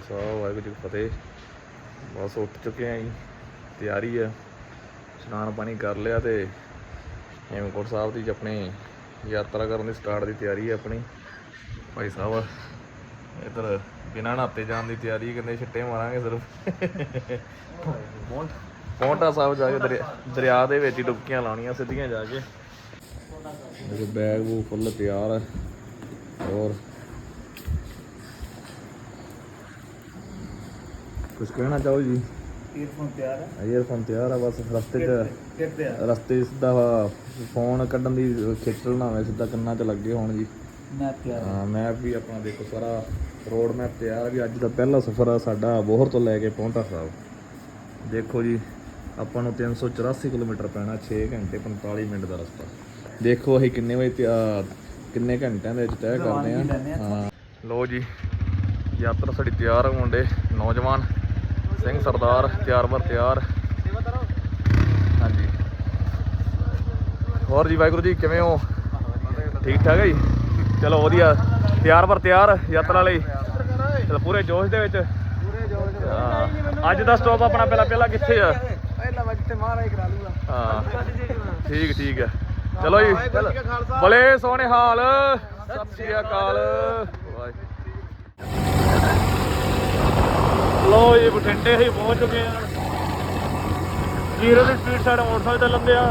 ਖਾਲਸਾ ਵਾਹਿਗੁਰੂ ਜੀ ਕੀ ਫਤਿਹ। ਬਸ ਉੱਠ ਚੁੱਕੇ ਆਂ ਜੀ ਤਿਆਰੀ ਆ। ਇਸ਼ਨਾਨ ਪਾਣੀ ਕਰ ਲਿਆ ਤੇ ਹੇਮਕੋਟ ਸਾਹਿਬ ਦੀ ਆਪਣੀ ਯਾਤਰਾ ਕਰਨ ਦੀ ਸਟਾਰਟ ਦੀ ਤਿਆਰੀ ਹੈ ਆਪਣੀ। ਭਾਈ ਸਾਹਿਬ ਇਧਰ ਬਿਨਾਂ ਨਹਾਤੇ ਜਾਣ ਦੀ ਤਿਆਰੀ ਕਹਿੰਦੇ ਛਿੱਟੇ ਮਾਰਾਂਗੇ ਸਿਰਫ। ਪੌਂਟਾ ਸਾਹਿਬ ਜਾ ਕੇ ਦਰਿਆ- ਦਰਿਆ ਦੇ ਵਿੱਚ ਹੀ ਡੁਬਕੀਆਂ ਲਾਉਣੀਆਂ ਸਿੱਧੀਆਂ ਜਾ ਕੇ। ਮੇਰੇ ਬੈਗ ਉਹ ਫੁੱਲ ਤਿਆਰ ਹੈ ਔਰ ਕੁਝ ਕਹਿਣਾ ਚਾਹੋ ਜੀ? ਈਅਰਫੋਨ ਤਿਆਰ ਹੈ। ਈਅਰਫੋਨ ਤਿਆਰ ਆ ਬਸ ਰਸਤੇ 'ਚ ਰਸਤੇ 'ਚ ਸਿੱਧਾ ਫੋਨ ਕੱਢਣ ਦੀ ਖੇਚਲ ਨਾ ਹੋਵੇ ਸਿੱਧਾ ਕੰਨਾਂ 'ਚ ਲੱਗੇ ਹੋਣ ਜੀ। ਮੈਂ ਤਿਆਰ ਹਾਂ। ਮੈਪ ਵੀ ਆਪਣਾ ਦੇਖੋ ਸਾਰਾ ਰੋਡ ਮੈਪ ਤਿਆਰ ਵੀ ਅੱਜ ਦਾ ਪਹਿਲਾ ਸਫ਼ਰ ਆ ਸਾਡਾ ਬੋਹਰ ਤੋਂ ਲੈ ਕੇ ਪਹੁੰਚਾ ਸਾਹਿਬ। ਦੇਖੋ ਜੀ ਆਪਾਂ ਨੂੰ 384 ਕਿਲੋਮੀਟਰ ਪੈਣਾ 6 ਘੰਟੇ 45 ਮਿੰਟ ਦਾ ਰਸਤਾ। ਦੇਖੋ ਅਸੀਂ ਕਿੰਨੇ ਵਜੇ ਕਿੰਨੇ ਘੰਟਿਆਂ ਦੇ ਵਿੱਚ ਤੈਅ ਕਰਦੇ ਆ। ਹਾਂ। ਲੋ ਜੀ ਯਾਤਰਾ ਸਾਡੀ ਤਿਆਰ ਆ ਮੁੰਡੇ ਨੌਜਵਾਨ। ਸਿੰਘ ਸਰਦਾਰ ਤਿਆਰ ਬਰ ਤਿਆਰ। ਹਾਂਜੀ। ਹੋਰ ਜੀ ਵਾਹਿਗੁਰੂ ਜੀ ਕਿਵੇਂ ਹੋ? ਠੀਕ ਠਾਕ ਹੈ ਜੀ? ਚਲੋ ਵਧੀਆ। ਤਿਆਰ ਪਰ ਤਿਆਰ ਯਾਤਰਾ ਲਈ ਚਲੋ ਪੂਰੇ ਜੋਸ਼ ਦੇ ਵਿੱਚ। ਅੱਜ ਦਾ ਸਟਾਪ ਆਪਣਾ ਪਹਿਲਾ ਪਹਿਲਾ ਕਿੱਥੇ ਆ? ਪਹਿਲਾਂ ਜਿੱਥੇ ਮਾਰਾ ਹੀ ਕਰਾ ਲੂਗਾ। ਹਾਂ। ਠੀਕ ਠੀਕ ਹੈ। ਚਲੋ ਜੀ ਬਲੇ ਸੋਹਣੇ ਹਾਲ। ਸਤਿ ਸ਼੍ਰੀ ਅਕਾਲ ਵਾਹਿਗੁਰੂ। ਲੋ ਜੀ, ਬਠਿੰਡੇ ਹੀ ਪਹੁੰਚ ਚੁੱਕੇ ਆ ਜੀਰੋ ਦੀ ਸਪੀਡ ਸਾਡਾ ਮੋਟਰਸਾਈਕਲ ਤੇ ਲੰਦੇ ਆ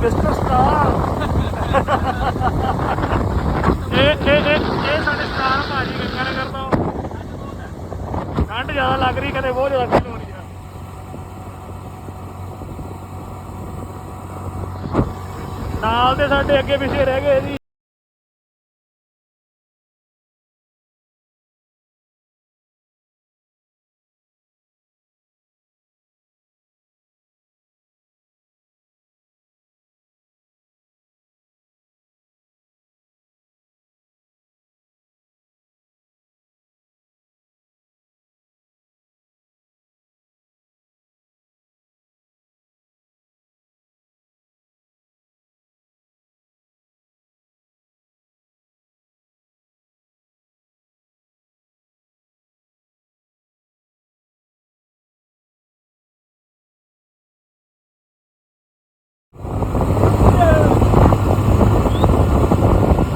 ਮਿਸਟਰ ਸਟਾਰ ਇਹ ਇਹ ਇਹ ਸਾਡੇ ਸਟਾਰ ਭਾਜੀ ਗੰਗਾ ਨਗਰ ਠੰਡ ਜ਼ਿਆਦਾ ਲੱਗ ਰਹੀ, ਕਦੇ ਬਹੁਤ ਜ਼ਿਆਦਾ ਫੀਲ ਸਾਡੇ ਅੱਗੇ ਪਿੱਛੇ ਰਹਿ ਗਏ ਜੀ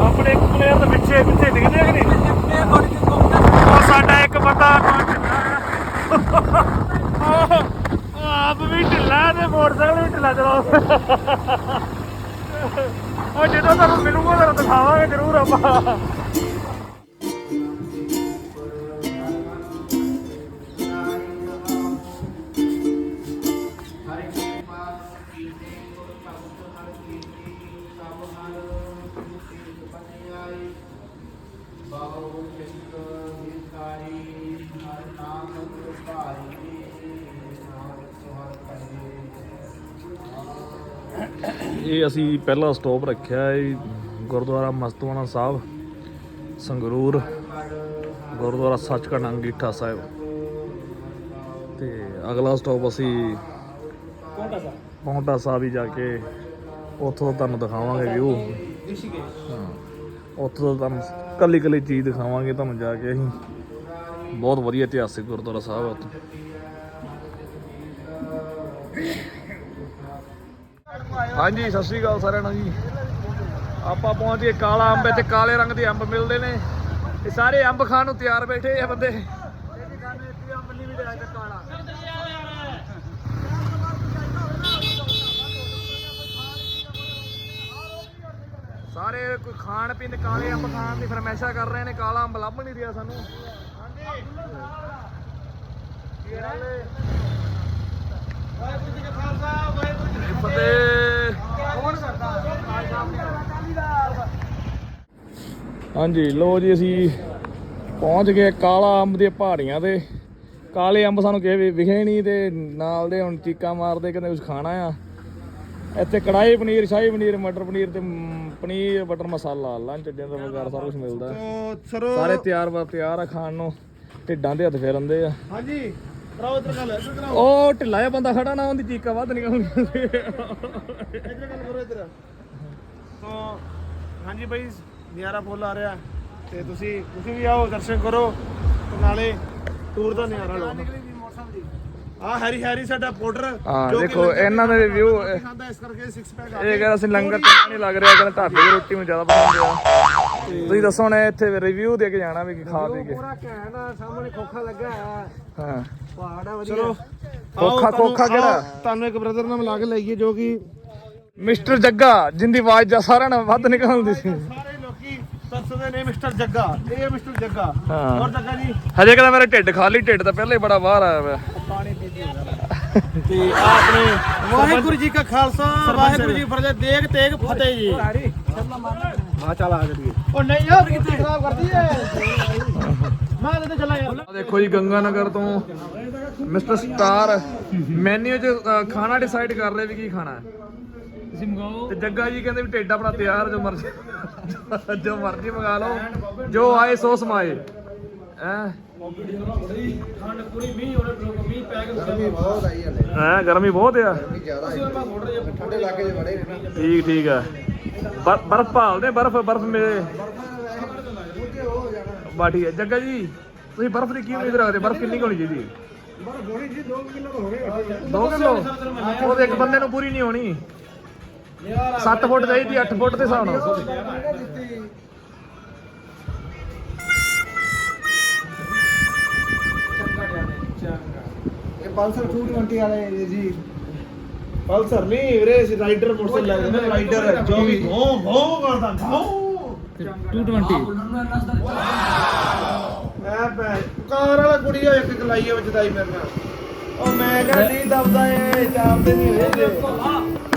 ਆਪਣੇ ਪਲੇਅਰ ਦੇ ਪਿੱਛੇ ਪਿੱਛੇ ਦਿਖਦੇ ਆ ਕਿ ਨਹੀਂ ਉਹ ਸਾਡਾ ਇੱਕ ਬੰਦਾ ਉਹ ਆਪ ਵੀ ਢਿੱਲਾ ਤੇ ਮੋਟਰਸਾਈਕਲ ਵੀ ਢਿੱਲਾ ਚਲਾਉਂਦਾ ਉਹ ਜਦੋਂ ਤੁਹਾਨੂੰ ਮਿਲੂਗਾ ਤੁਹਾਨੂੰ ਦਿਖਾਵਾਂਗੇ ਜ਼ਰੂਰ ਆਪਾਂ ਇਹ ਅਸੀਂ ਪਹਿਲਾ ਸਟਾਪ ਰੱਖਿਆ ਹੈ ਗੁਰਦੁਆਰਾ ਮਸਤਵਾਣਾ ਸਾਹਿਬ, ਸੰਗਰੂਰ, ਗੁਰਦੁਆਰਾ ਸੱਚਖੰਡ ਅੰਗੀਠਾ ਸਾਹਿਬ। ਤੇ ਅਗਲਾ ਸਟਾਪ ਅਸੀਂ ਕੋਟਾ ਸਾ ਪੌਂਟਾ ਸਾਹਿਬ ਹੀ ਜਾ ਕੇ ਉੱਥੋਂ ਦਾ ਤੁਹਾਨੂੰ ਦਿਖਾਵਾਂਗੇ ਵਿਊ ਹਾਂ, ਉੱਥੋਂ ਦਾ ਤੁਹਾਨੂੰ ਕੱਲੀ ਕੱਲੀ ਚੀਜ਼ ਦਿਖਾਵਾਂਗੇ ਤੁਹਾਨੂੰ ਜਾ ਕੇ ਅਸੀਂ। ਬਹੁਤ ਵਧੀਆ ਇਤਿਹਾਸਿਕ ਗੁਰਦੁਆਰਾ ਸਾਹਿਬ ਹੈ ਉੱਥੇ। ਹਾਂਜੀ, ਸਤਿ ਸ਼੍ਰੀ ਅਕਾਲ ਸਾਰਿਆਂ ਨੂੰ ਜੀ। ਆਪਾਂ ਪਹੁੰਚ ਗਏ ਕਾਲਾ ਅੰਬ ਤੇ ਕਾਲੇ ਰੰਗ ਦੇ ਅੰਬ ਮਿਲਦੇ ਨੇ। ਇਹ ਸਾਰੇ ਅੰਬ ਖਾਣ ਨੂੰ ਤਿਆਰ ਬੈਠੇ ਆ ਬੰਦੇ। ਸਾਰੇ ਕੋਈ ਖਾਣ ਪੀਣ ਕਾਲੇ ਅੰਬ ਖਾਣ ਦੀ ਫਰਮਾਇਸ਼ਾਂ ਕਰ ਰਹੇ ਨੇ ਕਾਲਾ ਅੰਬ ਲੱਭ ਨਹੀਂ ਰਿਹਾ ਸਾਨੂੰ। ਵਾਹਿਗੁਰੂ ਜੀ ਕਾ ਖਾਲਸਾ ਵਾਹਿਗੁਰੂ ਜੀ ਹਾਂਜੀ ਫਤਿਹ। ਕੌਣ ਕਰਦਾ? ਹਾਂਜੀ ਲੋ ਜੀ ਅਸੀਂ ਪਹੁੰਚ ਗਏ ਕਾਲਾ ਅੰਬ ਦੀਆਂ ਪਹਾੜੀਆਂ ਤੇ। ਕਾਲੇ ਅੰਬ ਸਾਨੂੰ ਕਿਹਾ ਵੀ ਵਿਖੇ ਨਹੀਂ ਤੇ ਨਾਲ ਦੇ ਹੁਣ ਚੀਕਾਂ ਮਾਰਦੇ ਕਹਿੰਦੇ ਕੁਝ ਖਾਣਾ ਆ। ਇੱਥੇ ਕੜਾਈ ਪਨੀਰ ਸ਼ਾਹੀ ਪਨੀਰ ਮਟਰ ਪਨੀਰ ਤੇ paneer butter masala lunch dinner ਵਗੈਰਾ ਸਾਰਾ ਕੁਝ ਮਿਲਦਾ। ਸਰੋ। ਤਿਆਰ ਬਰ ਤਿਆਰ ਆ ਖਾਣ ਨੂੰ। ਢਿੱਡਾਂ ਦੇ ਹੱਥ ਫੇਰੰਦੇ ਆ। ਹਾਂਜੀ। ਕਰਾਓ ਇਧਰ ਗੱਲ ਇਧਰ ਕਰਾਓ। ਉਹ ਢਿੱਲਾ ਜਿਹਾ ਬੰਦਾ ਖੜਾ ਨਾ ਉਹਦੀ ਚੀਕਾਂ ਵੱਧ ਨਿਕਲਣਗੀਆਂ। ਇਧਰ ਗੱਲ ਕਰੋ ਇਧਰ। ਤੋਂ ਹਾਂਜੀ ਬਾਈ ਨਿਆਰਾ ਫੁੱਲ ਆ ਰਿਹਾ ਤੇ ਤੁਸੀਂ ਤੁਸੀਂ ਵੀ ਆਓ ਦਰਸ਼ਨ ਕਰੋ ਤੇ ਨਾਲੇ ਟੂਰ ਦਾ ਨਿਆਰਾ ਲਓ। ਆ ਹੈਰੀ ਹੈਰੀ ਸਾਡਾ ਪਾਊਡਰ ਹਾਂ, ਦੇਖੋ, ਇਹਨਾਂ ਦੇ ਖਾਂਦਾ ਇਸ ਕਰਕੇ 6 ਪੈਕ ਇਹ ਕਹਿੰਦਾ ਅਸੀਂ ਲੰਗਰ ਚੰਗਾ ਨਹੀਂ ਲੱਗ ਰਿਹਾ ਕਹਿੰਦਾ ਢਾਬੇ ਦੀ ਰੋਟੀ ਨੂੰ ਜ਼ਿਆਦਾ ਪਸੰਦ ਆ। ਤੁਸੀਂ ਦੱਸੋ ਹੁਣ ਇੱਥੇ ਰਿਵਿਊ ਦੇ ਕੇ ਜਾਣਾ ਵੀ ਕੀ ਖਾ ਪੀ ਕੇ। ਪੂਰਾ ਆ ਸਾਹਮਣੇ ਖੋਖਾ ਲੱਗਾ ਹੈ। ਹਾਂ। ਪਹਾੜ ਆ ਵਧੀਆ। ਚਲੋ ਖੋਖਾ- ਖੋਖਾ ਤੁਹਾਨੂੰ- ਕਿਹੜਾ? ਤੁਹਾਨੂੰ ਇੱਕ ਬ੍ਰਦਰ ਨਾਲ ਮਿਲਾ ਕੇ ਲਈਏ ਜੋ ਕਿ ਮਿਸਟਰ ਜੱਗਾ ਜਿੰਦੀ ਆਵਾਜ਼ ਜਾ ਸਾਰਿਆਂ ਨਾਲ ਵੱਧ ਨਿਕਲਦੀ ਸੀ। ਸਾਰੇ ਲੋਕੀ ਤਰਸਦੇ ਨੇ ਮਿਸਟਰ ਜੱਗਾ। ਇਹ ਮਿਸਟਰ ਜੱਗਾ। ਹਾਂ। ਹੋਰ ਜੱਗਾ ਜੀ? ਹਜੇ ਕਹਿੰਦਾ ਮੇਰਾ ਢਿੱਡ ਖਾਲੀ ਢਿੱਡ ਤਾਂ ਪਹਿਲਾਂ ਹੀ ਬੜਾ ਬਾਹਰ ਆਇਆ ਵਾ ਪਾਣੀ ਪੀ ਕੇ ਤੇ ਆ ਆਪਣੇ ਵਾਹਿਗੁਰੂ ਜੀ ਕਾ ਖਾਲਸਾ ਵਾਹਿਗੁਰੂ ਜੀ ਕੀ ਫਤਿਹ ਦੇਗ ਤੇਗ ਫਤਿਹ ਜੀ। ਮਾ ਚੱਲ ਆ ਗਈ ਉਹ ਨਹੀਂ ਯਾਰ ਕਿੱਥੇ ਖਰਾਬ ਕਰਦੀ ਹੈ ਮੈਂ ਤੇ ਚੱਲਾ ਯਾਰ। ਆਹ ਦੇਖੋ ਜੀ ਗੰਗਾ ਨਗਰ ਤੋਂ ਮਿਸਟਰ ਸਟਾਰ ਮੈਨੂ 'ਚ ਅ, ਖਾਣਾ ਡਿਸਾਈਡ ਕਰ ਰਹੇ ਵੀ ਕੀ ਖਾਣਾ ਹੈ। ਤੁਸੀਂ ਮੰਗਾਓ। ਤੇ ਜੱਗਾ ਜੀ ਕਹਿੰਦੇ ਵੀ ਢਿੱਡ ਆਪਣਾ ਤਿਆਰ ਜੋ ਮਰਜ਼ੀ ਜੋ ਮਰਜ਼ੀ ਮੰਗਾ ਲਓ। ਜੋ ਆਏ ਸੋ ਸਮਾਏ। ਹੈ? ਖੰਡ ਪੂਰੀ 20 ਉਹਨੇ 20 ਪੈਕ ਬਹੁਤ ਆਈ ਹਲੇ ਹੈ ਗਰਮੀ ਬਹੁਤ ਆ ਠੀਕ ਠੀਕ ਆ। ਬਰ- ਬਰਫ਼ ਭਾਲਦੇ ਬਰਫ਼ ਬਰਫ਼ ਮੇਰੇ ਬਾ ਠੀਕ ਹੈ ਜੱਗਾ ਜੀ ਤੁਸੀਂ ਬਰਫ਼ ਦੀ ਕੀ ਉਮੀਦ ਰੱਖਦੇ? ਬਰਫ਼ ਕਿੰਨੀ ਕੁ ਹੋਣੀ ਚਾਹੀਦੀ ਬਰ ਗੋਲੀ ਜੀ 2 ਕਿਲੋ ਹੋ ਗਏ 2 ਕਿਲੋ? ਉਹ ਤੇ ਇੱਕ ਬੰਦੇ ਨੂੰ ਪੂਰੀ ਨਹੀਂ ਹੋਣੀ। 7 ਫੁੱਟ ਚਾਹੀਦੀ 8 ਫੁੱਟ ਦੇ ਹਿਸਾਬ ਨਾਲ। ਇਹ ਪਲਸਰ 220 ਵਾਲੇ ਜੀ। ਪਲਸਰ ਨਹੀਂ ਵੀਰੇ ਅਸੀਂ ਰਾਈਡਰ ਮੋਟਰਸਾਈਕਲ ਲੈ ਜਾਂਦੇ ਰਾਈਡਰ ਜੋ। ਵੀ ਘੋਂ ਘੋਂ ਕਰਦਾ ਘੋਂ 220 ਮੈਂ ਭੈ ਕਾਰ ਵਾਲਾ ਕੁੜੀ ਆ ਇੱਕ ਇੱਕ ਲਾਈ ਆ ਵਿੱਚ ਦਾਈ ਮੇਰੇ ਨਾਲ। ਉਹ ਮੈਂ ਕਿਹਾ ਨਹੀਂ ਦਬਦਾ ਏ ਚਾਪਦੇ ਨਹੀਂ ਹੋਏ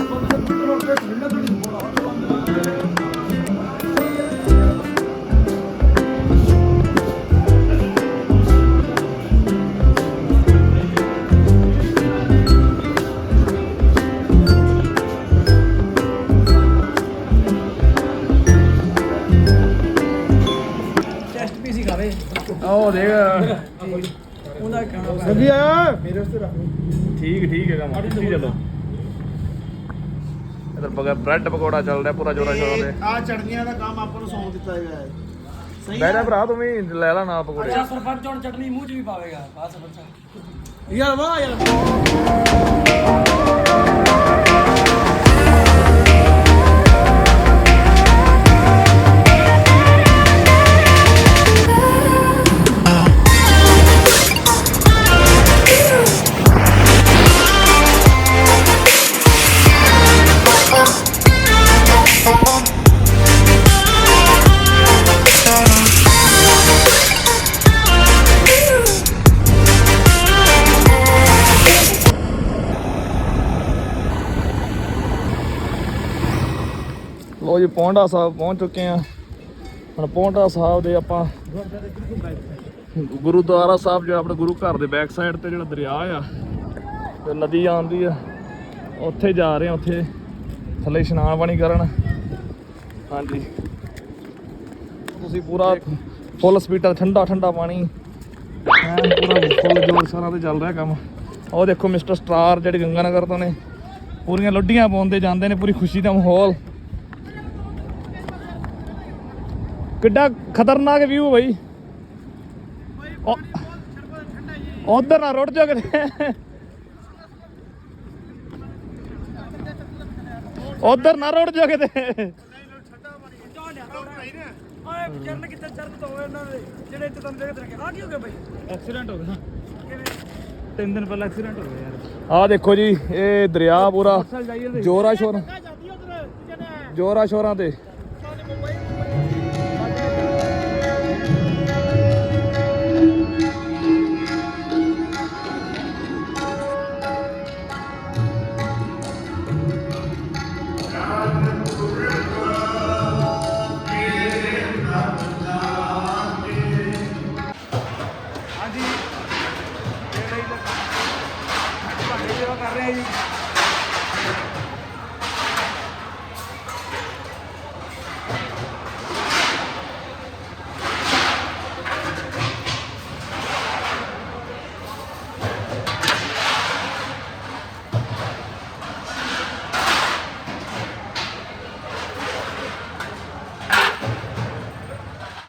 ਉਹ ਦੇਖ ਉਹਦਾ ਖਾਣਾ ਵਧੀਆ ਮੇਰੇ ਵਾਸਤੇ ਰੱਖ ਠੀਕ ਠੀਕ ਹੈਗਾ ਮਾੜੀ ਤੁਸੀਂ ਚੱਲੋ ਇਧਰ ਬਗਾ ਬ੍ਰੈਡ ਪਕੌੜਾ ਚੱਲ ਰਿਹਾ ਪੂਰਾ ਜੋਰਾ ਸ਼ੋਰਾ ਤੇ। ਆ ਚਟਨੀਆਂ ਦਾ ਕੰਮ ਆਪਾਂ ਨੂੰ ਸੌਂਪ ਦਿੱਤਾ ਗਿਆ ਹੈ। ਸਹੀ ਜਾ ਭਰਾ ਤੂੰ ਵੀ ਲੈ ਲੈ ਨਾਲ ਪਕੌੜੇ। ਅੱਛਾ ਸਰਪੰਚ ਹੁਣ ਚਟਨੀ ਮੂੰਹ 'ਚ ਵੀ ਪਾਵੇਗਾ ਆ ਸਰਪੰਚ। ਯਾਰ ਵਾਹ ਯਾਰ। ਲੋ ਜੀ, ਪੌਂਡਾ ਸਾਹਿਬ ਪਹੁੰਚ ਚੁੱਕੇ ਆ ਹੁਣ ਪੌਂਡਾ ਸਾਹਿਬ ਦੇ ਆਪਾਂ ਗੁਰੂਦੁਆਰਾ ਸਾਹਿਬ ਜਿਹੜਾ ਆਪਣੇ ਗੁਰੂ ਘਰ ਦੇ ਬੈਕ ਸਾਈਡ ਤੇ ਜਿਹੜਾ ਦਰਿਆ ਆ, ਤੇ ਨਦੀ ਆਉਂਦੀ ਆ, ਉੱਥੇ ਜਾ ਰਹੇ ਆ ਉੱਥੇ। ਥੱਲੇ ਇਸ਼ਨਾਨ ਪਾਣੀ ਕਰਨ। ਹਾਂਜੀ। ਤੁਸੀਂ ਪੂਰਾ ਫੁੱਲ ਸਪੀਡ ਠੰਡਾ ਠੰਡਾ ਪਾਣੀ। ਐਨ ਪੂਰਾ ਫੁੱਲ ਜੋਰ ਸ਼ੋਰਾਂ ਤੇ ਚੱਲ ਰਿਹਾ ਕੰਮ। ਉਹ ਦੇਖੋ ਮਿਸਟਰ ਸਟਾਰ ਜਿਹੜੇ ਗੰਗਾਨਗਰ ਤੋਂ ਨੇ। ਪੂਰੀਆਂ ਲੁੱਡੀਆਂ ਪਾਉਂਦੇ ਜਾਂਦੇ ਨੇ, ਪੂਰੀ ਖੁਸ਼ੀ ਦਾ ਮਾਹੌਲ। ਕਿੱਡਾ ਖਤਰਨਾਕ ਵਿਊ ਬਈ ਉਧਰ ਨਾ ਰੁੜ ਜਾ ਕਿਤੇ ਉਧਰ ਨਾ ਰੁੜ ਜਾ ਕਿਤੇ ਓਏ ਚਰਨ ਕਿੱਥੇ ਚਰਨ ਤੋਂ ਹੋਏ ਉਹਨਾਂ ਦੇ ਜਿਹੜੇ ਇੱਥੇ ਤੁਹਾਨੂੰ ਦੇਖਦੇ ਰਹੇ ਆ ਕੀ ਹੋ ਗਿਆ ਬਈ ਐਕਸੀਡੈਂਟ ਹੋ ਗਿਆ ਤਿੰਨ ਦਿਨ ਪਹਿਲਾਂ ਐਕਸੀਡੈਂਟ ਹੋ ਗਿਆ ਯਾਰ ਆਹ ਦੇਖੋ ਜੀ ਇਹ ਦਰਿਆ ਪੂਰਾ ਜੋਰਾ ਸ਼ੋਰ ਜੋਰਾ ਸ਼ੋਰਾਂ ਤੇ